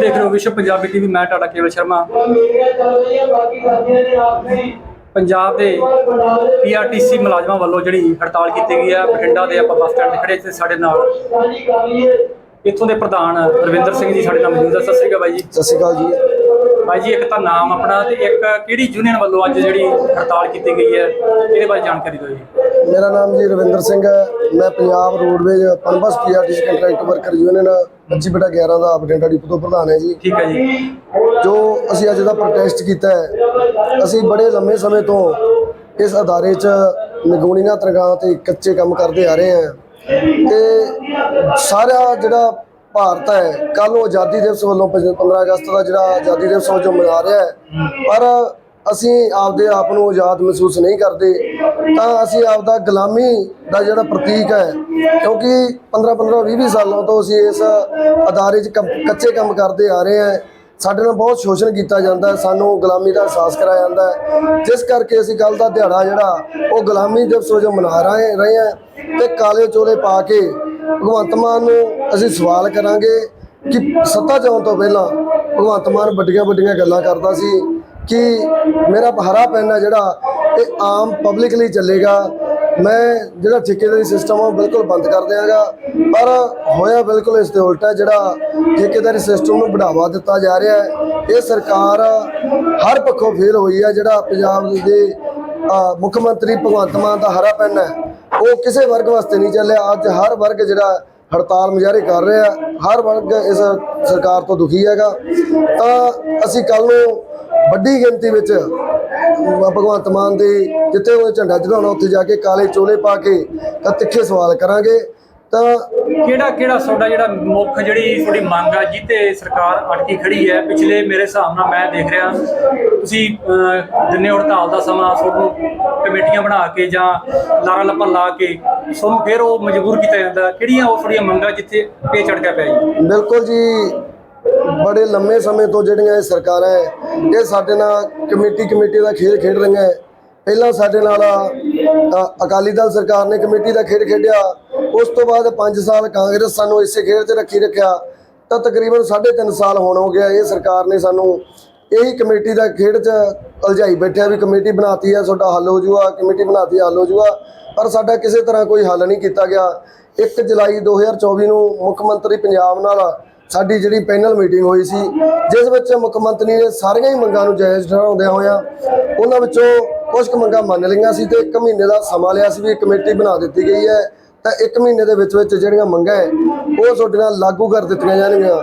ਦੇਖ ਰਹੇ ਹੋ ਵਿਸ਼ਵ ਪੰਜਾਬੀ ਟੀਵੀ ਮੈਂ ਤੁਹਾਡਾ ਕੇਵਲ ਸ਼ਰਮਾ। ਪੰਜਾਬ ਦੇ ਪੀਆਰਟੀਸੀ ਮੁਲਾਜ਼ਮਾਂ ਵੱਲੋਂ ਜਿਹੜੀ ਹੜਤਾਲ ਕੀਤੀ ਗਈ ਹੈ ਬਠਿੰਡਾ ਦੇ ਆਪਾਂ ਬੱਸ ਸਟੈਂਡ ਤੇ ਖੜੇ ਇੱਥੇ ਸਾਡੇ ਨਾਲ। ਇੱਥੋਂ ਦੇ ਪ੍ਰਧਾਨ ਰਵਿੰਦਰ ਸਿੰਘ ਜੀ ਸਾਡੇ ਨਾਲ ਮੌਜੂਦ ਹੈ ਸਤਿ ਸ੍ਰੀ ਅਕਾਲ ਬਾਈ ਜੀ। ਸਤਿ ਸ਼੍ਰੀ ਅਕਾਲ ਜੀ। ਬਾਈ ਜੀ ਇੱਕ ਤਾਂ ਨਾਮ ਆਪਣਾ ਤੇ ਇੱਕ ਕਿਹੜੀ ਯੂਨੀਅਨ ਵੱਲੋਂ ਅੱਜ ਜਿਹੜੀ ਹੜਤਾਲ ਕੀਤੀ ਗਈ ਹੈ? ਇਹਦੇ ਬਾਰੇ ਜਾਣਕਾਰੀ ਦਿਓ ਜੀ। ਮੇਰਾ ਨਾਮ ਜੀ ਰਵਿੰਦਰ ਸਿੰਘ ਹੈ। ਮੈਂ Punjab roadways Punbus PRTC contract worker union 25 ਬਟਾ 11 ਦਾ ਬਠਿੰਡਾ ਡਿਪੂ ਤੋਂ ਪ੍ਰਧਾਨ ਹੈ ਜੀ। ਠੀਕ ਹੈ ਜੀ। ਜੋ ਅਸੀਂ ਅੱਜ ਦਾ ਪ੍ਰੋਟੈਸਟ ਕੀਤਾ ਹੈ ਅਸੀਂ ਬੜੇ ਲੰਮੇ ਸਮੇਂ ਤੋਂ ਇਸ ਅਦਾਰੇ 'ਚ ਨਿਗੂਣੀਆਂ ਤਨਖਾਹਾਂ ਤੇ ਕੱਚੇ ਕੰਮ ਕਰਦੇ ਆ ਰਹੇ ਹਾਂ। ਤੇ ਸਾਰਾ ਜਿਹੜਾ ਭਾਰਤ ਹੈ ਕੱਲ ਨੂੰ ਆਜ਼ਾਦੀ ਦਿਵਸ ਵੱਲੋਂ 15 ਅਗਸਤ ਦਾ ਜਿਹੜਾ ਆਜ਼ਾਦੀ ਦਿਵਸ ਵਜੋਂ ਮਨਾ ਰਿਹਾ ਹੈ ਪਰ ਅਸੀਂ ਆਪਦੇ ਆਪ ਨੂੰ ਆਜ਼ਾਦ ਮਹਿਸੂਸ ਨਹੀਂ ਕਰਦੇ, ਤਾਂ ਅਸੀਂ ਆਪਦਾ ਗੁਲਾਮੀ ਦਾ ਜਿਹੜਾ ਪ੍ਰਤੀਕ ਹੈ, ਕਿਉਂਕਿ 15 15 20 20 ਸਾਲਾਂ ਤੋਂ ਅਸੀਂ ਇਸ ਅਦਾਰੇ 'ਚ ਕੰਮ- ਕੱਚੇ ਕੰਮ ਕਰਦੇ ਆ ਰਹੇ ਹਾਂ। ਸਾਡੇ ਨਾਲ ਬਹੁਤ ਸ਼ੋਸ਼ਣ ਕੀਤਾ ਜਾਂਦਾ ਸਾਨੂੰ ਗੁਲਾਮੀ ਦਾ ਅਹਿਸਾਸ ਕਰਾਇਆ ਜਾਂਦਾ ਜਿਸ ਕਰਕੇ ਅਸੀਂ ਕੱਲ ਦਾ ਦਿਹਾੜਾ ਜਿਹੜਾ, ਉਹ ਗੁਲਾਮੀ ਦਿਵਸ ਵਜੋਂ ਮਨਾ ਰਹੇ ਰਹੇ ਹਾਂ ਤੇ ਕਾਲੇ ਚੋਲੇ ਪਾ ਕੇ ਭਗਵੰਤ ਮਾਨ ਨੂੰ ਅਸੀਂ ਸਵਾਲ ਕਰਾਂਗੇ ਕਿ ਸੱਤਾ ਜਾਣ ਤੋਂ ਪਹਿਲਾਂ ਭਗਵੰਤ ਮਾਨ ਵੱਡੀਆਂ ਵੱਡੀਆਂ ਗੱਲਾਂ ਕਰਦਾ ਸੀ। ਕਿ ਮੇਰਾ ਹਰਾ ਪੈਨ ਹੈ ਜਿਹੜਾ ਇਹ ਆਮ ਪਬਲਿਕ ਲਈ ਚੱਲੇਗਾ। ਮੈਂ ਜਿਹੜਾ ਠੇਕੇਦਾਰੀ ਸਿਸਟਮ ਉਹ ਬਿਲਕੁਲ ਬੰਦ ਕਰ ਦਿਆਂਗਾ। ਪਰ ਹੋਇਆ ਬਿਲਕੁਲ ਇਸ ਦੇ ਉਲਟਾ ਜਿਹੜਾ ਠੇਕੇਦਾਰੀ ਸਿਸਟਮ ਨੂੰ ਬੜਾਵਾ ਦਿੱਤਾ ਜਾ ਰਿਹਾ ਹੈ। ਇਹ ਸਰਕਾਰ ਹਰ ਪੱਖੋਂ ਫੇਲ ਹੋਈ ਹੈ ਜਿਹੜਾ ਪੰਜਾਬ ਦੇ ਮੁੱਖ ਮੰਤਰੀ ਭਗਵੰਤ ਮਾਨ ਦਾ ਹਰਾ ਪੈਨ ਹੈ। ਉਹ ਕਿਸੇ ਵਰਗ ਵਾਸਤੇ ਨਹੀਂ ਚੱਲਿਆ। ਅੱਜ ਹਰ ਵਰਗ ਜਿਹੜਾ ਹੜਤਾਲ ਮੁਜ਼ਾਹਰੇ ਕਰ ਰਿਹਾ ਹਰ ਵਰਗ ਇਸ ਸਰਕਾਰ ਤੋਂ ਦੁਖੀ ਹੈਗਾ। ਤਾਂ ਅਸੀਂ ਕੱਲ ਨੂੰ ਵੱਡੀ ਗਿਣਤੀ ਵਿੱਚ ਭਗਵੰਤ ਮਾਨ ਦੇ ਜਿੱਥੇ ਉਹ ਝੰਡਾ ਚੜਾਉਣਾ ਉੱਥੇ ਜਾ ਕੇ ਕਾਲੇ ਚੋਲੇ ਪਾ ਕੇ ਤਾਂ ਤਿੱਖੇ ਸਵਾਲ ਕਰਾਂਗੇ। ਤਾਂ ਕਿਹੜਾ ਕਿਹੜਾ ਤੁਹਾਡਾ ਜਿਹੜਾ ਮੁੱਖ ਜਿਹੜੀ ਤੁਹਾਡੀ ਮੰਗ ਆ ਜਿੱਤੇ ਸਰਕਾਰ ਅਟਕੀ ਖੜੀ ਹੈ? ਪਿਛਲੇ ਮੇਰੇ ਹਿਸਾਬ ਨਾਲ ਮੈਂ ਦੇਖ ਰਿਹਾ ਤੁਸੀਂ ਦਿਨੇ ਹੜਤਾਲ ਦਾ ਸਮਾਂ ਤੁਹਾਨੂੰ ਕਮੇਟੀਆਂ ਬਣਾ ਕੇ ਜਾਂ ਲਾਰਾ ਲੱਪਾ ਲਾ ਕੇ ਤੁਹਾਨੂੰ ਫਿਰ ਉਹ ਮਜਬੂਰ ਕੀਤਾ ਜਾਂਦਾ। ਕਿਹੜੀਆਂ ਉਹ ਤੁਹਾਡੀਆਂ ਮੰਗਾਂ ਜਿੱਥੇ ਪੇ ਚੜ ਕੇ ਪਿਆ ਜੀ? ਬਿਲਕੁਲ ਜੀ ਬੜੇ ਲੰਮੇ ਸਮੇਂ ਤੋਂ ਜਿਹੜੀਆਂ ਇਹ ਸਰਕਾਰਾਂ ਹੈ ਇਹ ਸਾਡੇ ਨਾਲ ਕਮੇਟੀ ਕਮੇਟੀ ਦਾ ਖੇਡ ਖੇਡ ਰਹੀਆਂ ਹੈ। ਪਹਿਲਾਂ ਸਾਡੇ ਨਾਲ ਅਕਾਲੀ ਦਲ ਸਰਕਾਰ ਨੇ ਕਮੇਟੀ ਦਾ ਖੇਡ ਖੇਡਿਆ। ਉਸ ਤੋਂ ਬਾਅਦ 5 ਸਾਲ ਕਾਂਗਰਸ ਸਾਨੂੰ ਇਸੇ ਖੇਡ 'ਚ ਰੱਖੀ ਰੱਖਿਆ। ਤਾਂ ਤਕਰੀਬਨ 3.5 ਸਾਲ ਹੋਣ ਹੋ ਗਿਆ ਇਹ ਸਰਕਾਰ ਨੇ ਸਾਨੂੰ ਇਹੀ ਕਮੇਟੀ ਦਾ ਖੇਡ 'ਚ ਉਲਝਾਈ ਬੈਠਿਆ ਵੀ ਕਮੇਟੀ ਬਣਾਤੀ ਹੈ ਤੁਹਾਡਾ ਹੱਲ ਹੋ ਜੂਗਾ ਕਮੇਟੀ ਬਣਾਤੀ ਹੈ, ਹੱਲ ਹੋ ਜੂਗਾ। ਪਰ ਸਾਡਾ ਕਿਸੇ ਤਰ੍ਹਾਂ ਕੋਈ ਹੱਲ ਨਹੀਂ ਕੀਤਾ ਗਿਆ। 1 ਜੁਲਾਈ 2024 ਨੂੰ ਮੁੱਖ ਮੰਤਰੀ ਪੰਜਾਬ ਨਾਲ ਸਾਡੀ ਜਿਹੜੀ ਪੈਨਲ ਮੀਟਿੰਗ ਹੋਈ ਸੀ, ਜਿਸ ਵਿੱਚ ਮੁੱਖ ਮੰਤਰੀ ਨੇ ਸਾਰੀਆਂ ਹੀ ਮੰਗਾਂ ਨੂੰ ਜਾਇਜ਼ ਠਹਿਰਾਉਂਦਿਆਂ ਹੋਇਆਂ ਉਹਨਾਂ ਵਿੱਚੋਂ ਕੁਝ ਕੁ ਮੰਗਾਂ ਮੰਨ ਲਈਆਂ ਸੀ ਤੇ 1 ਮਹੀਨੇ ਦਾ ਸਮਾਂ ਲਿਆ ਸੀ ਵੀ ਕਮੇਟੀ ਬਣਾ ਦਿੱਤੀ ਗਈ ਹੈ। ਤਾਂ 1 ਮਹੀਨੇ ਦੇ ਵਿੱਚ ਵਿੱਚ ਜਿਹੜੀਆਂ ਮੰਗਾਂ ਹੈ ਉਹ ਤੁਹਾਡੇ ਨਾਲ ਲਾਗੂ ਕਰ ਦਿੱਤੀਆਂ ਜਾਣਗੀਆਂ।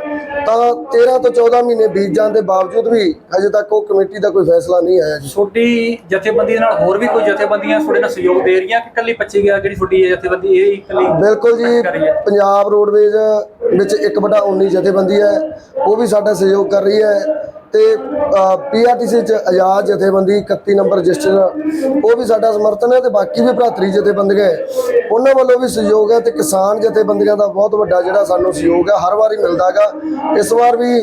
ਤਾਂ 13 ਤੋਂ 14 ਮਹੀਨੇ ਬੀਤ ਜਾਣ ਦੇ ਬਾਵਜੂਦ ਵੀ ਹਜੇ ਤੱਕ ਉਹ ਕਮੇਟੀ ਦਾ ਕੋਈ ਫੈਸਲਾ ਨਹੀਂ ਆਇਆ ਜੀ। ਤੁਹਾਡੀ ਜਥੇਬੰਦੀ ਦੇ ਨਾਲ ਹੋਰ ਵੀ ਕੋਈ ਜਥੇਬੰਦੀਆਂ ਤੁਹਾਡੇ ਨਾਲ ਸਹਿਯੋਗ ਦੇ ਰਹੀਆਂ ਕਿ ਇਕੱਲੀ 25 ਗਿਆ ਜਿਹੜੀ ਇਹ ਜਥੇਬੰਦੀ ਇਹ ਇਕੱਲੀ ਬਿਲਕੁਲ ਜੀ ਪੰਜਾਬ ਰੋਡਵੇਜ਼ ਵਿੱਚ 1/19 ਜਥੇਬੰਦੀ ਹੈ ਉਹ ਵੀ ਸਾਡਾ ਸਹਿਯੋਗ ਕਰ ਰਹੀ ਹੈ। ਤੇ ਪੀਆਰਟੀਸੀ ਚ ਆਜ਼ਾਦ ਜਥੇਬੰਦੀ 31 ਨੰਬਰ ਰਜਿਸਟਰ ਉਹ ਵੀ ਸਾਡਾ ਸਮਰਥਨ ਹੈ ਤੇ ਬਾਕੀ ਵੀ ਭਰਾਤਰੀ ਜਥੇਬੰਦੀਆਂ ਉਹਨਾਂ ਵੱਲੋਂ ਵੀ ਸਹਿਯੋਗ ਹੈ ਤੇ ਕਿਸਾਨ ਜਥੇਬੰਦੀਆਂ ਦਾ ਬਹੁਤ ਵੱਡਾ ਜਿਹੜਾ ਸਾਨੂੰ ਸਹਿਯੋਗ ਹੈ ਹਰ ਵਾਰੀ ਮਿਲਦਾਗਾ ਇਸ ਵਾਰ ਵੀ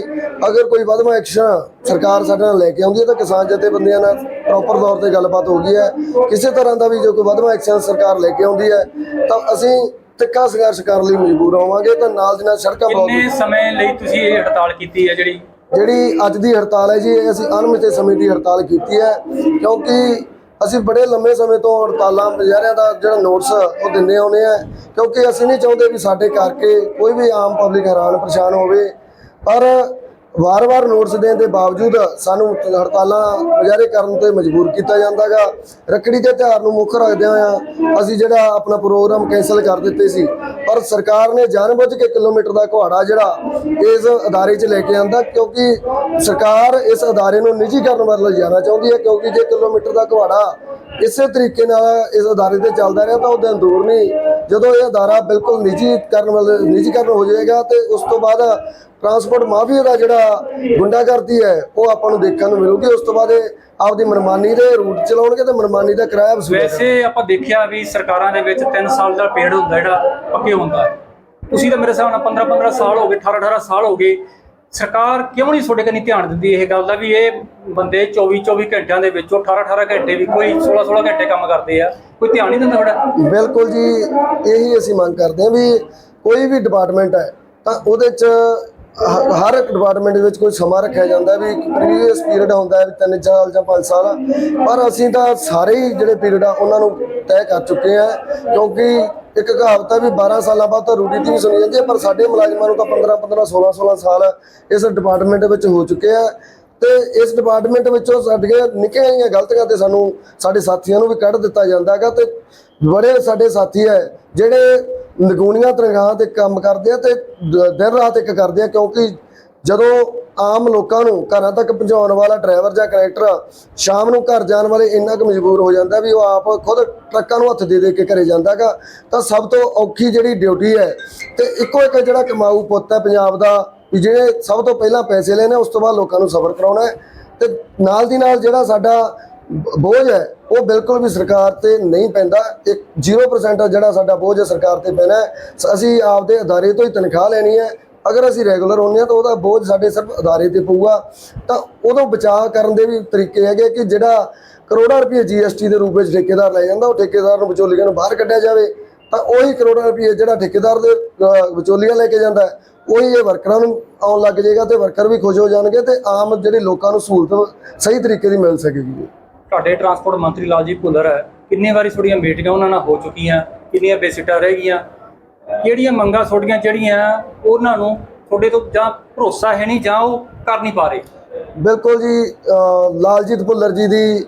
ਅਗਰ ਕੋਈ ਵਧਵਾ ਐਕਸ਼ਨ ਸਰਕਾਰ ਸਾਡੇ ਨਾਲ ਲੈ ਕੇ ਆਉਂਦੀ ਹੈ ਤਾਂ ਕਿਸਾਨ ਜਥੇਬੰਦੀਆਂ ਨਾਲ ਪ੍ਰੋਪਰ ਤੌਰ ਤੇ ਗੱਲਬਾਤ ਹੋ ਗਈ ਹੈ। ਕਿਸੇ ਤਰ੍ਹਾਂ ਦਾ ਵੀ ਜੋ ਕੋਈ ਵਧਵਾ ਐਕਸ਼ਨ ਸਰਕਾਰ ਲੈ ਕੇ ਆਉਂਦੀ ਹੈ ਤਾਂ ਅਸੀਂ ਤਿੱਖਾ ਸੰਘਰਸ਼ ਕਰਨ ਲਈ ਮਜਬੂਰ ਹੋਵਾਂਗੇ ਤਾਂ ਨਾਲ ਦੀ ਨਾਲ ਸੜਕਾਂ ਬਲੌਕ ਕਿੰਨੇ ਸਮੇਂ ਲਈ ਤੁਸੀਂ ਇਹ ਹੜਤਾਲ ਕੀਤੀ ਹੈ ਜਿਹੜੀ? ਜਿਹੜੀ ਅੱਜ ਦੀ ਹੜਤਾਲ ਹੈ ਜੀ, ਇਹ ਅਸੀਂ ਅਣਮਿੱਥੇ ਸਮੇਂ ਦੀ ਹੜਤਾਲ ਕੀਤੀ ਹੈ, ਕਿਉਂਕਿ ਅਸੀਂ ਬੜੇ ਲੰਮੇ ਸਮੇਂ ਤੋਂ ਹੜਤਾਲਾਂ ਮੁਜ਼ਾਹਰਿਆਂ ਦਾ ਜਿਹੜਾ ਨੋਟਿਸ ਉਹ ਦਿੰਦੇ ਆਉਨੇ ਆ, ਕਿਉਂਕਿ ਅਸੀਂ ਨਹੀਂ ਚਾਹੁੰਦੇ ਵੀ ਸਾਡੇ ਕਰਕੇ ਕੋਈ ਵੀ ਆਮ ਪਬਲਿਕ ਹੈਰਾਨ ਪਰੇਸ਼ਾਨ ਹੋਵੇ, ਪਰ ਵਾਰ-ਵਾਰ ਨੋਟਿਸ ਦੇਣ ਦੇ ਬਾਵਜੂਦ ਸਾਨੂੰ ਹੜਤਾਲਾਂ ਮੁਜ਼ਾਹਰੇ ਕਰਨ ਤੇ ਮਜਬੂਰ ਕੀਤਾ ਜਾਂਦਾਗਾ। ਰੱਖੜੀ ਦੇ ਤਿਉਹਾਰ ਨੂੰ ਮੁੱਖ ਰੱਖਦਿਆਂ ਆ ਅਸੀਂ ਜਿਹੜਾ ਆਪਣਾ ਪ੍ਰੋਗਰਾਮ ਕੈਨਸਲ ਕਰ ਦਿੱਤੇ ਸੀ। ਪਰ ਸਰਕਾਰ ਨੇ ਜਾਣਬੁੱਝ ਕੇ ਕਿਲੋਮੀਟਰ ਦਾ ਘੁਆੜਾ ਜਿਹੜਾ ਇਸ ਅਦਾਰੇ 'ਚ ਲੈ ਕੇ ਆਂਦਾ, ਕਿਉਂਕਿ ਸਰਕਾਰ ਇਸ ਅਦਾਰੇ ਨੂੰ ਨਿੱਜੀਕਰਨ ਵੱਲ ਜਾਣਾ ਚਾਹੁੰਦੀ ਹੈ, ਕਿਉਂਕਿ ਜੇ ਕਿਲੋਮੀਟਰ ਦਾ ਘੁਆੜਾ ਇਸੇ ਤਰੀਕੇ ਨਾਲ ਇਸ ਅਦਾਰੇ ਤੇ ਚੱਲਦਾ ਰਿਹਾ ਤਾਂ ਉਹ ਦਿਨ ਨਹੀਂ ਜਦੋਂ ਇਹ ਅਦਾਰਾ ਬਿਲਕੁਲ ਨਿੱਜੀਕਰਨ ਵੱਲ ਨਿੱਜੀਕਰਨ ਹੋ ਜਾਏਗਾ ਤੇ ਉਸ ਤੋਂ ਬਾਅਦ ਟਰਾਂਸਪੋਰਟ ਮਾਫੀਆ ਦਾ ਜਿਹੜਾ ਗੁੰਡਾਗਰਦੀ ਹੈ, ਉਹ ਆਪਾਂ ਨੂੰ ਦੇਖਣ ਨੂੰ ਮਿਲੂਗੀ। ਉਸ ਤੋਂ ਬਾਅਦ ਇਹ ਆਪਦੀ ਮਨਮਾਨੀ ਦੇ ਰੂਟ ਚਲਾਉਣਗੇ ਤੇ ਮਨਮਾਨੀ ਦਾ ਕਿਰਾਇਆ ਵਸੂਲ ਵੈਸੇ ਆਪਾਂ ਦੇਖਿਆ ਵੀ ਸਰਕਾਰਾਂ ਦੇ ਵਿੱਚ 3 ਸਾਲ ਦਾ ਪੀਰੀਅਡ ਹੁੰਦਾ ਜਿਹੜਾ ਪੱਕੇ ਹੁੰਦਾ। ਤੁਸੀਂ ਤਾਂ ਮੇਰੇ ਹਿਸਾਬ ਨਾਲ 15 15 ਸਾਲ ਹੋ ਗਏ 18 18 ਸਾਲ ਹੋ ਗਏ। ਸਰਕਾਰ ਕਿਉਂ ਨਹੀਂ ਤੁਹਾਡੇ ਕੰਨੀ ਧਿਆਨ ਦਿੰਦੀ ਇਹ ਗੱਲ ਦਾ ਵੀ ਇਹ ਬੰਦੇ 24 24 ਘੰਟਿਆਂ ਦੇ ਵਿੱਚੋਂ 18 18 ਘੰਟੇ ਵੀ ਕੋਈ 16 16 ਘੰਟੇ ਕੰਮ ਕਰਦੇ ਆ। ਕੋਈ ਧਿਆਨ ਨਹੀਂ ਦਿੰਦਾ ਤੁਹਾਡਾ? ਬਿਲਕੁਲ ਜੀ, ਇਹੀ ਅਸੀਂ ਮੰਗ ਕਰਦੇ ਹਾਂ ਵੀ ਕੋਈ ਵੀ ਡਿਪਾਰਟਮੈਂਟ ਹੈ, ਤਾਂ ਉਹਦੇ ਚ ਹ- ਹਰ ਇੱਕ ਡਿਪਾਰਟਮੈਂਟ ਦੇ ਵਿੱਚ ਕੋਈ ਸਮਾਂ ਰੱਖਿਆ ਜਾਂਦਾ ਵੀ ਪ੍ਰੀਵੀਅਸ ਪੀਰੀਅਡ ਹੁੰਦਾ ਹੈ ਵੀ 3 ਸਾਲ ਜਾਂ 5 ਸਾਲ। ਪਰ ਅਸੀਂ ਤਾਂ ਸਾਰੇ ਹੀ ਜਿਹੜੇ ਪੀਰੀਅਡ ਆ, ਉਹਨਾਂ ਨੂੰ ਤੈਅ ਕਰ ਚੁੱਕੇ ਆ ਕਿਉਂਕਿ ਇੱਕ ਕਹਾਵਤ ਹੈ ਵੀ 12 ਸਾਲਾਂ ਬਾਅਦ ਤਾਂ ਰੂਟੀ ਦੀ ਵੀ ਸੁਣੀ ਜਾਂਦੀ ਹੈ, ਪਰ ਸਾਡੇ ਮੁਲਾਜ਼ਮਾਂ ਨੂੰ ਤਾਂ 15 15 16 16 ਸਾਲ ਇਸ ਡਿਪਾਰਟਮੈਂਟ ਵਿੱਚ ਹੋ ਚੁੱਕੇ ਆ। ਤੇ ਇਸ ਡਿਪਾਰਟਮੈਂਟ ਵਿੱਚੋਂ ਸਾਡੀਆਂ ਨਿੱਕੀਆਂ ਜਿਹੀਆਂ ਗਲਤੀਆਂ ਤੇ ਸਾਨੂੰ ਸਾਡੇ ਸਾਥੀਆਂ ਨੂੰ ਵੀ ਕੱਢ ਦਿੱਤਾ ਜਾਂਦਾ ਹੈਗਾ ਤੇ ਬੜੇ ਸਾਡੇ ਸਾਥੀ ਹੈ, ਜਿਹੜੇ ਨਗੂਣੀਆਂ ਤਨਖਾਹਾਂ ਤੇ ਕੰਮ ਕਰਦੇ ਆ ਤੇ ਦਿਨ ਰਾਤ ਇੱਕ ਕਰਦੇ ਆ, ਕਿਉਂਕਿ ਜਦੋਂ ਆਮ ਲੋਕਾਂ ਨੂੰ ਘਰਾਂ ਤੱਕ ਪਹੁੰਚਾਉਣ ਵਾਲਾ ਡਰਾਈਵਰ ਜਾਂ ਕਨੈਕਟਰ ਸ਼ਾਮ ਨੂੰ ਘਰ ਜਾਣ ਵਾਲੇ ਇੰਨਾ ਕੁ ਮਜਬੂਰ ਹੋ ਜਾਂਦਾ ਵੀ ਉਹ ਆਪ ਖੁਦ ਟਰੱਕਾਂ ਨੂੰ ਹੱਥ ਦੇ ਦੇ ਕੇ ਘਰੇ ਜਾਂਦਾਗਾ ਤਾਂ ਸਭ ਤੋਂ ਔਖੀ ਜਿਹੜੀ ਡਿਊਟੀ ਹੈ ਤੇ ਇੱਕੋ ਇੱਕ ਜਿਹੜਾ ਕਮਾਊ ਪੁੱਤ ਹੈ ਪੰਜਾਬ ਦਾ, ਵੀ ਜਿਹੜੇ ਸਭ ਤੋਂ ਪਹਿਲਾਂ ਪੈਸੇ ਲੈਣੇ, ਉਸ ਤੋਂ ਬਾਅਦ ਲੋਕਾਂ ਨੂੰ ਸਬਰ ਕਰਾਉਣਾ ਹੈ ਤੇ ਨਾਲ ਦੀ ਨਾਲ ਜਿਹੜਾ ਸਾਡਾ ਬੋਝ ਹੈ, ਉਹ ਬਿਲਕੁਲ ਵੀ ਸਰਕਾਰ ਤੇ ਨਹੀਂ ਪੈਂਦਾ। ਇੱਕ 0% ਜਿਹੜਾ ਸਾਡਾ ਬੋਝ ਹੈ, ਸਰਕਾਰ ਤੇ ਪੈਣਾ ਅਸੀਂ ਆਪਦੇ ਅਦਾਰੇ ਤੋਂ ਹੀ ਤਨਖਾਹ ਲੈਣੀ ਹੈ। ਅਗਰ ਅਸੀਂ ਰੈਗੂਲਰ ਹੁੰਦੇ ਹਾਂ, ਤਾਂ ਉਹਦਾ ਬੋਝ ਸਾਡੇ ਸਿਰਫ ਅਦਾਰੇ ਤੇ ਪਊਗਾ। ਤਾਂ ਉਦੋਂ ਬਚਾਅ ਕਰਨ ਦੇ ਵੀ ਤਰੀਕੇ ਹੈਗੇ ਕਿ ਜਿਹੜਾ ਕਰੋੜਾਂ ਰੁਪਏ ਜੀਐਸਟੀ ਦੇ ਰੂਪ ਵਿੱਚ ਠੇਕੇਦਾਰ ਲੈ ਜਾਂਦਾ, ਉਹ ਠੇਕੇਦਾਰ ਨੂੰ ਵਿਚੋਲੀਆਂ ਨੂੰ ਬਾਹਰ ਕੱਢਿਆ ਜਾਵੇ। ਤਾਂ ਉਹੀ ਕਰੋੜਾਂ ਰੁਪਏ ਜਿਹੜਾ ਠੇਕੇਦਾਰ ਦੇ ਵਿਚੋਲੀਆਂ ਲੈ ਕੇ ਜਾਂਦਾ ਉਹੀ ਇਹ ਵਰਕਰਾਂ ਨੂੰ ਆਉਣ ਲੱਗ ਜਾਏਗਾ ਤੇ ਵਰਕਰ ਵੀ ਖੁਸ਼ ਹੋ ਜਾਣਗੇ ਤੇ ਆਮ ਜਿਹੜੇ ਲੋਕਾਂ ਨੂੰ ਸਹੂਲਤ, ਸਹੀ ਤਰੀਕੇ ਦੀ ਮਿਲ ਸਕੇਗੀ। ਤੁਹਾਡੇ ਟਰਾਂਸਪੋਰਟ ਮੰਤਰੀ ਲਾਲਜੀਤ ਭੁੱਲਰ ਹੈ, ਕਿੰਨੇ ਵਾਰੀ ਤੁਹਾਡੀਆਂ ਮੀਟਿੰਗਾਂ ਉਹਨਾਂ ਨਾਲ ਹੋ ਚੁੱਕੀਆਂ, ਕਿੰਨੀਆਂ ਬੇਸਿਟਾਂ ਰਹਿ ਗਈਆਂ, ਕਿਹੜੀਆਂ ਮੰਗਾਂ ਤੁਹਾਡੀਆਂ ਜਿਹੜੀਆਂ ਉਹਨਾਂ ਨੂੰ ਤੁਹਾਡੇ ਤੋਂ ਜਾਂ ਭਰੋਸਾ ਹੈ ਨਹੀਂ ਜਾਂ ਉਹ ਕਰ ਨਹੀਂ ਪਾ ਰਹੇ? ਬਿਲਕੁਲ ਜੀ ਲਾਲਜੀਤ ਭੁੱਲਰ ਜੀ ਦੀ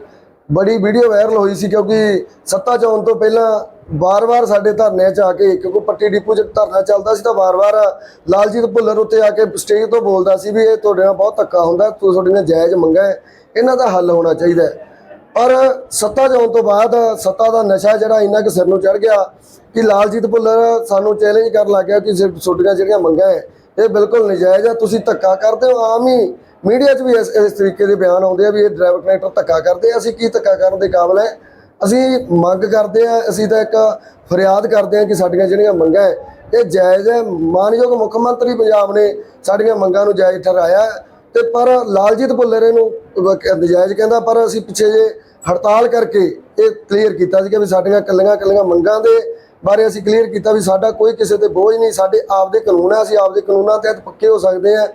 ਬੜੀ ਵੀਡੀਓ ਵਾਇਰਲ ਹੋਈ ਸੀ ਕਿਉਂਕਿ ਸੱਤਾ 'ਚ ਆਉਣ ਤੋਂ ਪਹਿਲਾਂ ਵਾਰ-ਵਾਰ ਸਾਡੇ ਧਰਨਿਆਂ 'ਚ ਆ ਕੇ ਕਿਉਂਕਿ ਪੱਟੀ ਡਿਪੂ 'ਚ ਧਰਨਾ ਚੱਲਦਾ ਸੀ ਤਾਂ ਵਾਰ-ਵਾਰ ਲਾਲਜੀਤ ਭੁੱਲਰ ਉੱਤੇ ਆ ਕੇ ਸਟੇਜ ਤੋਂ ਬੋਲਦਾ ਸੀ ਵੀ ਇਹ ਤੁਹਾਡੇ ਨਾਲ ਬਹੁਤ ਧੱਕਾ ਹੁੰਦਾ ਤੁਹਾਡੇ ਨਾਲ ਜਾਇਜ਼ ਮੰਗਾਂ ਇਹਨਾਂ ਦਾ ਹੱਲ ਹੋਣਾ ਚਾਹੀਦਾ ਹੈ। ਪਰ ਸੱਤਾ ਜਾਣ ਤੋਂ ਬਾਅਦ ਸੱਤਾ ਦਾ ਨਸ਼ਾ ਜਿਹੜਾ ਇੰਨਾ ਕਿ ਸਿਰ ਨੂੰ ਚੜ ਗਿਆ ਕਿ ਲਾਲਜੀਤ ਭੁੱਲਰ ਸਾਨੂੰ ਚੈਲੰਜ ਕਰਨ ਲੱਗ ਗਿਆ ਕਿ ਸਿਰਫ ਤੁਹਾਡੀਆਂ ਜਿਹੜੀਆਂ ਮੰਗਾਂ ਹੈ, ਇਹ ਬਿਲਕੁਲ ਨਜਾਇਜ਼ ਆ ਤੁਸੀਂ ਧੱਕਾ ਕਰਦੇ ਹੋ, ਆਮ ਹੀ ਮੀਡੀਆ 'ਚ ਵੀ ਇਸ ਇਸ ਤਰੀਕੇ ਦੇ ਬਿਆਨ ਆਉਂਦੇ ਆ ਵੀ ਇਹ ਡਰਾਈਵਰ ਕਨੈਕਟਰ ਧੱਕਾ ਕਰਦੇ ਆ। ਅਸੀਂ ਕੀ ਧੱਕਾ ਕਰਨ ਦੇ ਕਾਬਲ ਹੈ? ਅਸੀਂ ਮੰਗ ਕਰਦੇ ਆ ਅਸੀਂ ਤਾਂ ਇੱਕ ਫਰਿਆਦ ਕਰਦੇ ਆ ਕਿ ਸਾਡੀਆਂ ਜਿਹੜੀਆਂ ਮੰਗਾਂ ਹੈ, ਇਹ ਜਾਇਜ਼ ਹੈ। ਮਾਨਯੋਗ ਮੁੱਖ ਮੰਤਰੀ ਪੰਜਾਬ ਨੇ ਸਾਡੀਆਂ ਮੰਗਾਂ ਨੂੰ ਜਾਇਜ਼ ਠਹਿਰਾਇਆ। ਤੇ ਪਰ ਲਾਲਜੀਤ ਭੁੱਲਰੇ ਨੂੰ ਵ- ਨਜਾਇਜ਼ ਕਹਿੰਦਾ, ਪਰ ਅਸੀਂ ਪਿੱਛੇ ਜੇ ਹੜਤਾਲ ਕਰਕੇ ਇਹ ਕਲੀਅਰ ਕੀਤਾ ਸੀ ਕਿ ਵੀ ਸਾਡੀਆਂ ਕੱਲੀਆਂ ਕੱਲੀਆਂ ਮੰਗਾਂ ਦੇ ਬਾਰੇ ਅਸੀਂ ਕਲੀਅਰ ਕੀਤਾ ਵੀ ਸਾਡਾ ਕੋਈ ਕਿਸੇ ਤੇ ਬੋਝ ਨਹੀਂ, ਸਾਡੇ ਆਪਦੇ ਕਾਨੂੰਨ ਹੈ ਅਸੀਂ ਆਪਦੇ ਕਾਨੂੰਨਾਂ ਤਹਿਤ ਪੱਕੇ ਹੋ ਸਕਦੇ ਹਾਂ।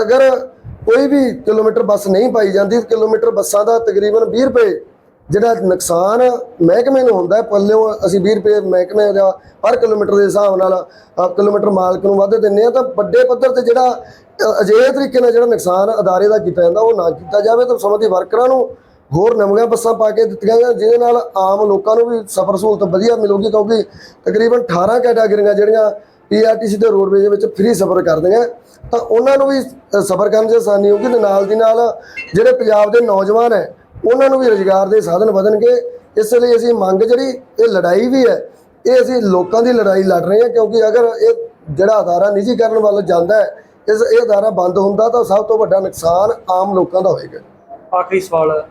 ਅਗਰ ਕੋਈ ਵੀ ਕਿਲੋਮੀਟਰ ਬੱਸ ਨਹੀਂ ਪਾਈ ਜਾਂਦੀ, ਕਿਲੋਮੀਟਰ ਬੱਸਾਂ ਦਾ ਤਕਰੀਬਨ 20 ਰੁਪਏ ਜਿਹੜਾ ਨੁਕਸਾਨ ਮਹਿਕਮੇ ਨੂੰ ਹੁੰਦਾ ਹੈ, ਪੱਲਿਓਂ ਅਸੀਂ 20 ਰੁਪਏ ਮਹਿਕਮੇ ਦਾ ਪਰ ਕਿਲੋਮੀਟਰ ਦੇ ਹਿਸਾਬ ਨਾਲ ਕਿਲੋਮੀਟਰ ਮਾਲਕ ਨੂੰ ਵੱਧ ਦਿੰਨੇ ਆ ਤਾਂ ਵੱਡੇ ਪੱਧਰ ਤੇ ਜਿਹੜਾ ਅਜਿਹੇ ਤਰੀਕੇ ਨਾਲ ਜਿਹੜਾ ਨੁਕਸਾਨ ਅਦਾਰੇ ਦਾ ਕੀਤਾ ਜਾਂਦਾ, ਉਹ ਨਾ ਕੀਤਾ ਜਾਵੇ, ਤਾਂ ਸੰਬੰਧੀ ਵਰਕਰਾਂ ਨੂੰ ਹੋਰ ਨਵੀਆਂ ਬੱਸਾਂ ਪਾ ਕੇ ਦਿੱਤੀਆਂ ਜਾਂ ਜਿਹਦੇ ਨਾਲ ਆਮ ਲੋਕਾਂ ਨੂੰ ਵੀ ਸਫ਼ਰ ਸਹੂਲਤ ਵਧੀਆ ਮਿਲੂਗੀ, ਕਿਉਂਕਿ ਤਕਰੀਬਨ 18 ਕੈਟਾਗਰੀਆਂ ਜਿਹੜੀਆਂ ਪੀਆਰਟੀਸੀ ਤੇ ਰੋਡਵੇਜ਼ ਵਿੱਚ ਫ੍ਰੀ ਸਫ਼ਰ ਕਰਦੀਆਂ, ਤਾਂ ਉਹਨਾਂ ਨੂੰ ਵੀ ਸਫ਼ਰ ਕਰਨ 'ਚ ਆਸਾਨੀ ਹੋਊਗੀ, ਤੇ ਨਾਲ ਦੀ ਨਾਲ ਜਿਹੜੇ ਪੰਜਾਬ ਦੇ ਨੌਜਵਾਨ ਹੈ ਉਹਨਾਂ ਨੂੰ ਵੀ ਰੁਜ਼ਗਾਰ ਦੇ ਸਾਧਨ ਵਧਣਗੇ। ਇਸ ਲਈ ਅਸੀਂ ਮੰਗ ਜਿਹੜੀ ਇਹ ਲੜਾਈ ਵੀ ਹੈ। ਇਹ ਅਸੀਂ ਲੋਕਾਂ ਦੀ ਲੜਾਈ ਲੜ ਰਹੇ ਹਾਂ ਕਿਉਂਕਿ ਅਗਰ ਇਹ ਜਿਹੜਾ ਅਦਾਰਾ ਨਿੱਜੀਕਰਨ ਵੱਲ ਜਾਂਦਾ ਹੈ ਇਸ ਇਹ ਅਦਾਰਾ ਬੰਦ ਹੁੰਦਾ ਤਾਂ ਸਭ ਤੋਂ ਵੱਡਾ ਨੁਕਸਾਨ ਆਮ ਲੋਕਾਂ ਦਾ ਹੋਏਗਾ। ਆਖਰੀ ਸਵਾਲ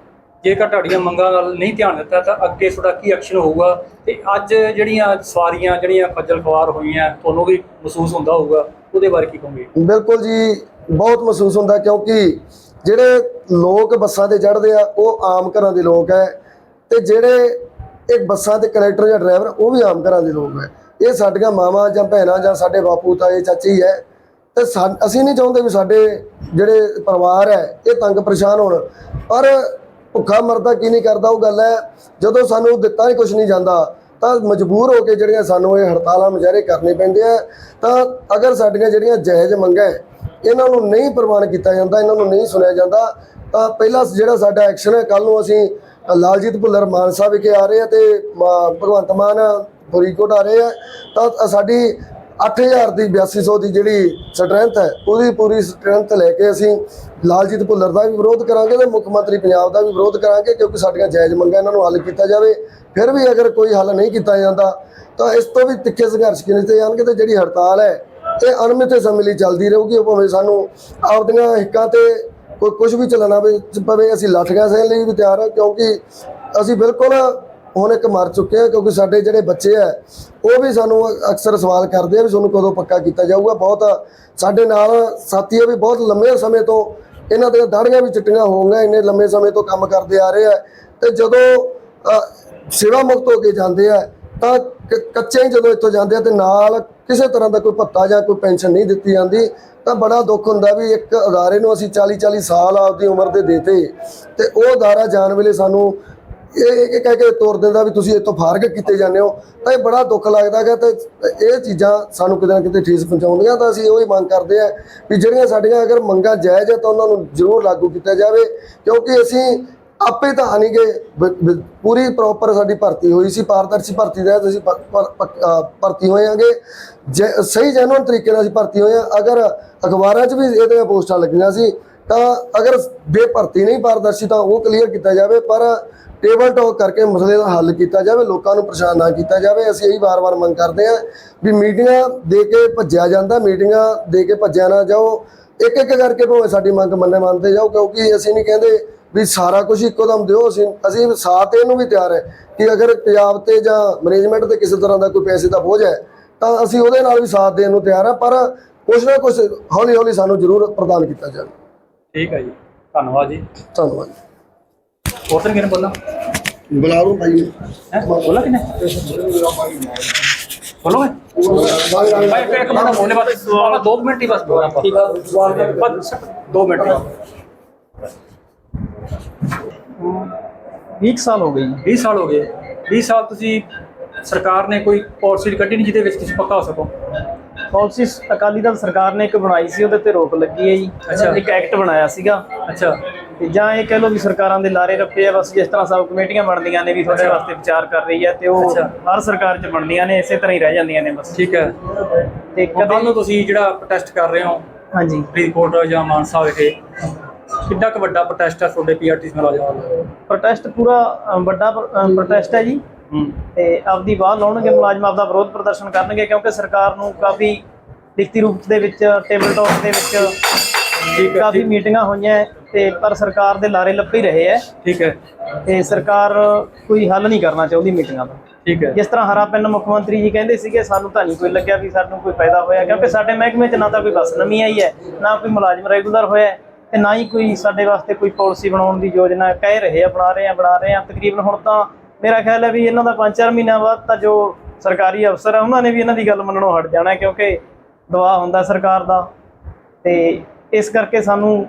ਜੇਕਰ ਤੁਹਾਡੀਆਂ ਮੰਗਾਂ ਵੱਲ ਨਹੀਂ ਧਿਆਨ ਦਿੱਤਾ ਤਾਂ ਅੱਗੇ ਤੁਹਾਡਾ ਕੀ ਐਕਸ਼ਨ ਹੋਊਗਾ? ਤੇ ਅੱਜ ਜਿਹੜੀਆਂ ਸਵਾਰੀਆਂ ਜਿਹੜੀਆਂ ਖੱਜਲ ਖਵਾਰ ਹੋਈਆਂ ਤੁਹਾਨੂੰ ਵੀ ਮਹਿਸੂਸ ਹੁੰਦਾ ਹੋਊਗਾ ਉਹਦੇ ਬਾਰੇ ਕੀ ਕਹੋਗੇ? ਬਿਲਕੁਲ ਜੀ ਬਹੁਤ ਮਹਿਸੂਸ ਹੁੰਦਾ ਕਿਉਂਕਿ ਜਿਹੜੇ ਲੋਕ ਬੱਸਾਂ ਤੇ ਚੜ੍ਹਦੇ ਆ, ਉਹ ਆਮ ਘਰਾਂ ਦੇ ਲੋਕ ਹੈ ਤੇ ਜਿਹੜੇ ਇੱਕ ਬੱਸਾਂ ਦੇ ਕਨੈਕਟਰ ਜਾਂ ਡਰਾਈਵਰ ਉਹ ਵੀ ਆਮ ਘਰਾਂ ਦੇ ਲੋਕ ਹੈ ਇਹ ਸਾਡੀਆਂ ਮਾਵਾਂ ਜਾਂ ਭੈਣਾਂ ਜਾਂ ਸਾਡੇ ਬਾਪੂ, ਤਾਏ, ਚਾਚੀ ਹੈ ਤੇ ਸਾ- ਅਸੀਂ ਨਹੀਂ ਚਾਹੁੰਦੇ ਵੀ ਸਾਡੇ ਜਿਹੜੇ ਪਰਿਵਾਰ ਹੈ ਇਹ ਤੰਗ ਪਰੇਸ਼ਾਨ ਹੋਣ। ਪਰ ਭੁੱਖਾ ਮਰਦਾ ਕੀ ਨਹੀਂ ਕਰਦਾ, ਉਹ ਗੱਲ ਹੈ ਜਦੋਂ ਸਾਨੂੰ ਦਿੱਤਾ ਹੀ ਕੁਝ ਨਹੀਂ ਜਾਂਦਾ, ਤਾਂ ਮਜਬੂਰ ਹੋ ਕੇ ਜਿਹੜੀਆਂ ਸਾਨੂੰ ਇਹ ਹੜਤਾਲਾਂ ਮੁਜ਼ਾਹਰੇ ਕਰਨੇ ਪੈਂਦੇ ਆ ਤਾਂ ਅਗਰ ਸਾਡੀਆਂ ਜਿਹੜੀਆਂ ਜਾਇਜ਼ ਮੰਗਾਂ ਇਹਨਾਂ ਨੂੰ ਨਹੀਂ ਪ੍ਰਵਾਨ ਕੀਤਾ ਜਾਂਦਾ, ਇਹਨਾਂ ਨੂੰ ਨਹੀਂ ਸੁਣਿਆ ਜਾਂਦਾ, ਤਾਂ ਪਹਿਲਾ ਜਿਹੜਾ ਸਾਡਾ ਐਕਸ਼ਨ ਹੈ ਕੱਲ ਨੂੰ ਅਸੀਂ ਲਾਲਜੀਤ ਭੁੱਲਰ ਮਾਨਸਾ ਵਿਖੇ ਆ ਰਹੇ ਆ ਤੇ ਮ- ਭਗਵੰਤ ਮਾਨ ਫਰੀਦਕੋਟ ਆ ਰਹੇ ਆ, ਤਾਂ ਸਾਡੀ 8000 ਦੀ 8200 ਦੀ ਜਿਹੜੀ ਸਟਰੈਂਥ ਹੈ, ਉਹਦੀ ਪੂਰੀ ਸਟਰੈਂਥ ਲੈ ਕੇ ਅਸੀਂ ਲਾਲਜੀਤ ਭੁੱਲਰ ਦਾ ਵੀ ਵਿਰੋਧ ਕਰਾਂਗੇ ਤੇ ਮੁੱਖ ਮੰਤਰੀ ਪੰਜਾਬ ਦਾ ਵੀ ਵਿਰੋਧ ਕਰਾਂਗੇ, ਕਿਉਂਕਿ ਸਾਡੀਆਂ ਜਾਇਜ਼ ਮੰਗਾਂ ਇਹਨਾਂ ਨੂੰ ਹੱਲ ਕੀਤਾ ਜਾਵੇ। ਫਿਰ ਵੀ ਅਗਰ ਕੋਈ ਹੱਲ ਨਹੀਂ ਕੀਤਾ ਜਾਂਦਾ, ਤਾਂ ਇਸ ਤੋਂ ਵੀ ਤਿੱਖੇ ਸੰਘਰਸ਼ ਕੀਤੇ ਜਾਣਗੇ ਤੇ ਜਿਹੜੀ ਹੜਤਾਲ ਹੈ ਇਹ ਅਣਮਿੱਥੇ ਸਮੇਂ ਲਈ ਚੱਲਦੀ ਰਹੂਗੀ, ਉਹ ਭਾਵੇਂ ਸਾਨੂੰ ਆਪਦੀਆਂ ਹਿੱਕਾਂ ਤੇ ਕੋਈ ਕੁਝ ਵੀ ਚੱਲਣਾ ਪਵੇ ਪਵੇ ਅਸੀਂ ਲਾਠੀਆਂ ਸਹਿਣ ਲਈ ਵੀ ਤਿਆਰ ਹਾਂ ਕਿਉਂਕਿ ਅਸੀਂ ਬਿਲਕੁਲ ਹੁਣ ਇੱਕ ਮਰ ਚੁੱਕੇ ਆ ਕਿਉਂਕਿ ਸਾਡੇ ਜਿਹੜੇ ਬੱਚੇ ਆ, ਉਹ ਵੀ ਸਾਨੂੰ ਅਕਸਰ ਸਵਾਲ ਕਰਦੇ ਆ ਵੀ ਤੁਹਾਨੂੰ ਕਦੋਂ ਪੱਕਾ ਕੀਤਾ ਜਾਊਗਾ। ਬਹੁਤ ਸਾਡੇ ਨਾਲ ਸਾਥੀ ਵੀ ਬਹੁਤ ਲੰਮੇ ਸਮੇਂ ਤੋਂ ਇਹਨਾਂ ਦੀਆਂ ਦਾੜੀਆਂ ਵੀ ਚਿੱਟੀਆਂ ਹੋ ਇੰਨੇ ਲੰਮੇ ਸਮੇਂ ਤੋਂ ਕੰਮ ਕਰਦੇ ਆ ਰਹੇ ਆ। ਤੇ ਜਦੋਂ ਸੇਵਾ ਮੁਕਤ ਹੋ ਕੇ ਜਾਂਦੇ ਆ ਤਾਂ ਕ- ਕੱਚੇ ਹੀ ਜਦੋਂ ਇੱਥੋਂ ਜਾਂਦੇ ਆ ਤੇ ਨਾਲ ਕਿਸੇ ਤਰ੍ਹਾਂ ਦਾ ਕੋਈ ਭੱਤਾ ਜਾਂ ਕੋਈ ਪੈਨਸ਼ਨ ਨਹੀਂ ਦਿੱਤੀ ਜਾਂਦੀ, ਤਾਂ ਬੜਾ ਦੁੱਖ ਹੁੰਦਾ ਵੀ ਇੱਕ ਅਦਾਰੇ ਨੂੰ ਅਸੀਂ 40 40 ਸਾਲ ਆਪਦੀ ਉਮਰ ਦੇ ਦੇਤੇ ਤੇ ਉਹ ਅਦਾਰਾ ਜਾਣ ਵੇਲੇ ਸਾਨੂੰ ਇਹ ਇਹ ਕਹਿ ਕੇ ਤੋਰ ਦਿੰਦਾ ਵੀ ਤੁਸੀਂ ਇੱਥੋਂ ਫਾਰਗ ਕੀਤੇ ਜਾਂਦੇ ਹੋ, ਤਾਂ ਇਹ ਬੜਾ ਦੁੱਖ ਲੱਗਦਾ ਹੈ ਤੇ ਇਹ ਚੀਜ਼ਾਂ ਸਾਨੂੰ ਕਿਤੇ ਨਾ ਕਿਤੇ ਠੇਸ ਪਹੁੰਚਾਉਂਦੀਆਂ ਤਾਂ ਅਸੀਂ ਉਹ ਹੀ ਮੰਗ ਕਰਦੇ ਆ ਵੀ ਜਿਹੜੀਆਂ ਸਾਡੀਆਂ ਅਗਰ ਮੰਗਾਂ ਜਾਇਜ਼ ਹੈ ਤਾਂ ਉਹਨਾਂ ਨੂੰ ਜ਼ਰੂਰ ਲਾਗੂ ਕੀਤਾ ਜਾਵੇ ਕਿਉਂਕਿ ਅਸੀਂ ਆਪੇ ਤਾਂ ਨਹੀਂ ਗਏ ਪੂਰੀ ਪ੍ਰੋਪਰ ਸਾਡੀ ਭਰਤੀ ਹੋਈ ਸੀ, ਪਾਰਦਰਸ਼ੀ ਭਰਤੀ ਦੇ ਅਸੀਂ ਪ- ਪ- ਪ- ਅਹ ਭਰਤੀ ਹੋਏਾਂਗੇ ਜੇ- ਸਹੀ ਜੈਨੂਨ ਤਰੀਕੇ ਨਾਲ ਅਸੀਂ ਭਰਤੀ ਹੋਏ ਹਾਂ ਅਗਰ ਅਖਬਾਰਾਂ 'ਚ ਵੀ ਇਹਦੀਆਂ ਪੋਸਟਾਂ ਲੱਗੀਆਂ ਸੀ, ਤਾਂ ਅਗਰ ਬੇਭਰਤੀ ਨਹੀਂ ਪਾਰਦਰਸ਼ੀ ਤਾਂ ਉਹ ਕਲੀਅਰ ਕੀਤਾ ਜਾਵੇ, ਪਰ ਟੇਬਲ ਟਾਕ ਕਰਕੇ ਮਸਲੇ ਦਾ ਹੱਲ ਕੀਤਾ ਜਾਵੇ, ਲੋਕਾਂ ਨੂੰ ਪਰੇਸ਼ਾਨ ਨਾ ਕੀਤਾ ਜਾਵੇ। ਅਸੀਂ ਇਹੀ ਵਾਰ-ਵਾਰ ਮੰਗ ਕਰਦੇ ਹਾਂ ਵੀ ਮੀਟਿੰਗਾਂ ਦੇ ਕੇ ਭੱਜਿਆ ਜਾਂਦਾ, ਮੀਟਿੰਗਾਂ ਦੇ ਕੇ ਭੱਜਿਆ ਨਾ ਜਾਓ। ਇੱਕ ਇੱਕ ਕਰਕੇ ਭਾਵੇਂ ਸਾਡੀ ਮੰਗ ਮੰਨੇ ਮੰਨਦੇ ਜਾਓ, ਕਿਉਂਕਿ ਅਸੀਂ ਨਹੀਂ ਕਹਿੰਦੇ ਵੀ ਸਾਰਾ ਕੁਝ ਇੱਕੋ ਦਮ ਦਿਓ ਅਸੀਂ ਅਸੀਂ ਸਾਥ ਇਹਨੂੰ ਵੀ ਤਿਆਰ ਹੈ ਕਿ ਅਗਰ ਪੰਜਾਬ ਤੇ ਜਾਂ ਮੈਨੇਜਮੈਂਟ ਤੇ ਕਿਸੇ ਤਰ੍ਹਾਂ ਦਾ ਕੋਈ ਪੈਸੇ ਦਾ ਬੋਝ ਹੈ ਤਾਂ ਅਸੀਂ ਉਹਦੇ ਨਾਲ ਵੀ ਸਾਥ ਦੇਣ ਨੂੰ ਤਿਆਰ ਹਾਂ ਪਰ ਕੁਛ ਨਾ ਕੁਛ ਹੌਲੀ ਹੌਲੀ ਸਾਨੂੰ ਜ਼ਰੂਰ ਪ੍ਰਦਾਨ ਕੀਤਾ ਜਾਵੇ। ਠੀਕ ਹੈ ਜੀ ਧੰਨਵਾਦ ਜੀ। ਧੰਨਵਾਦ ਹੋਰ ਤਾਂ ਕਿਹਨੇ ਬੋਲਣਾ ਬੁਲਾ ਲਓ ਭਾਈ। ਹੈ? ਬੋਲਾ ਕਿਨੇ ਬੋਲੋਗੇ? ਭਾਈ ਇੱਕ ਇੱਕ ਮਿੰਟ ਬੋਲਨੇ ਬਸ ਦੋ ਮਿੰਟ ਹੀ ਬਸ ਬੋਲਣਾ ਆਪਾਂ। ਠੀਕ ਹੈ ਸਵਾਲ ਬਸ ਦੋ ਮਿੰਟ। 20 ਸਾਲ ਹੋ ਗਏ ਜੀ। 20 ਸਾਲ ਹੋ ਗਏ। 20 ਸਾਲ ਤੁਸੀਂ ਸਰਕਾਰ ਨੇ ਕੋਈ ਪਾਲਿਸੀ ਕੱਢੀ ਨਹੀਂ ਜਿਹਦੇ ਵਿੱਚ ਤੁਸੀਂ ਪੱਕਾ ਹੋ ਸਕੋ। ਪਾਲਿਸੀ ਅਕਾਲੀ ਦਲ ਸਰਕਾਰ ਨੇ ਇੱਕ ਬਣਾਈ ਸੀ ਉਹਦੇ ਤੇ ਰੋਕ ਲੱਗੀ ਹੈ ਜੀ। ਅੱਛਾ। ਇੱਕ ਐਕਟ ਬਣਾਇਆ ਸੀਗਾ। ਅੱਛਾ। ਤੇ ਜਾਂ ਇਹ ਕਹਿ ਲਓ ਵੀ ਸਰਕਾਰਾਂ ਦੇ ਲਾਰੇ ਰੱਪੇ ਆ ਬਸ ਜਿਸ ਤਰ੍ਹਾਂ ਸਬ ਕਮੇਟੀਆਂ ਬਣਦੀਆਂ ਨੇ ਵੀ ਤੁਹਾਡੇ। ਵਾਸਤੇ ਵਿਚਾਰ ਕਰ ਰਹੀ ਹੈ ਤੇ ਉਹ। ਹਰ ਸਰਕਾਰ 'ਚ ਬਣਦੀਆਂ ਨੇ ਇਸੇ ਤਰ੍ਹਾਂ ਹੀ ਰਹਿ ਜਾਂਦੀਆਂ ਨੇ ਬਸ। ਠੀਕ ਹੈ। ਤੇ ਕੱਲ੍ਹ ਨੂੰ ਕਦੇ ਤੁਸੀਂ ਜਿਹੜਾ ਪ੍ਰੋਟੈਸਟ ਕਰ ਰਹੇ ਹੋ ਹਾਂਜੀ। ਫਰੀਦਕੋਟ ਜਾਂ ਮਾਨਸਾ ਵਿਖੇ ਕਿੰਨਾ ਕੁ ਵੱਡਾ ਪ੍ਰੋਟੈਸਟ ਹੈ ਤੁਹਾਡੇ ਪੀਆਰਟੀ ਮੁਲਾਜ਼ਮਾਂ ਦਾ? ਪ੍ਰੋਟੈਸਟ ਪੂਰਾ ਅ, ਵੱਡਾ ਪ੍ਰੋਟੈਸਟ ਹੈ ਜੀ। ਹੂੰ। ਤੇ ਆਪਦੀ ਬਾਹ ਲਾਉਣਗੇ ਮੁਲਾਜ਼ਮ ਆਪਦਾ ਵਿਰੋਧ ਪ੍ਰਦਰਸ਼ਨ ਕਰਨਗੇ ਕਿਉਂਕਿ ਸਰਕਾਰ ਨੂੰ ਕਾਫੀ ਲਿਖਤੀ ਰੂਪ ਦੇ ਵਿੱਚ ਟੇਬਲ ਟਾਕ ਦੇ ਵਿੱਚ ਠੀਕ ਹੈ ਕਾਫੀ ਠੀਕ- ਮੀਟਿੰਗਾਂ ਹੋਈਆਂ ਹੈ ਤੇ ਪਰ ਸਰਕਾਰ ਦੇ ਲਾਰੇ ਲੱਪੇ ਹੀ ਰਹੇ ਹੈ। ਠੀਕ ਹੈ। ਤੇ ਸਰਕਾਰ ਕੋਈ ਹੱਲ ਨਹੀਂ ਕਰਨਾ ਚਾਹੁੰਦੀ ਮੀਟਿੰਗਾਂ ਦਾ। ਠੀਕ ਹੈ। ਜਿਸ ਤਰ੍ਹਾਂ ਹਰਾ ਪਿੰਡ ਮੁੱਖ ਮੰਤਰੀ ਜੀ ਕਹਿੰਦੇ ਸੀਗੇ ਸਾਨੂੰ ਤਾਂ ਨਹੀਂ ਕੋਈ ਲੱਗਿਆ ਵੀ ਸਾਨੂੰ ਕੋਈ ਫਾਇਦਾ ਹੋਇਆ ਕਿਉਂਕਿ ਸਾਡੇ ਮਹਿਕਮੇ 'ਚ ਨਾ ਤਾਂ ਕੋਈ ਬੱਸ ਨਵੀਂ ਆਈ ਹੈ ਨਾ ਕੋਈ ਮੁਲਾਜ਼ਮ ਰੈਗੂਲਰ ਹੋਇਆ ਹੈ, ਤੇ ਨਾ ਹੀ ਕੋਈ ਸਾਡੇ ਵਾਸਤੇ ਕੋਈ ਪਾਲਿਸੀ ਬਣਾਉਣ ਦੀ ਯੋਜਨਾ ਕਹਿ ਰਹੇ ਆ, ਬਣਾ ਰਹੇ ਆ, ਬਣਾ ਰਹੇ ਆ। ਤਕਰੀਬਨ ਹੁਣ ਤਾਂ ਮੇਰਾ ਖਿਆਲ ਹੈ ਵੀ ਇਹਨਾਂ ਦਾ 5-4 ਮਹੀਨਾ ਬਾਅਦ ਤਾਂ ਜੋ ਸਰਕਾਰੀ ਅਫਸਰ ਆ, ਉਹਨਾਂ ਨੇ ਵੀ ਇਹਨਾਂ ਦੀ ਗੱਲ ਮੰਨਣੋਂ ਹਟ ਜਾਣਾ, ਕਿਉਂਕਿ ਦਵਾ ਹੁੰਦਾ ਸਰਕਾਰ ਦਾ। ਤੇ ਇਸ ਕਰਕੇ ਸਾਨੂੰ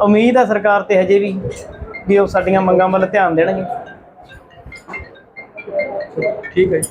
ਉਮੀਦ ਹੈ ਸਰਕਾਰ ਤੇ ਹਜੇ ਵੀ ਵੀ ਉਹ ਸਾਡੀਆਂ ਮੰਗਾਂ ਵੱਲ ਧਿਆਨ ਦੇਣਗੇ। ਠੀਕ ਹੈ ਜੀ।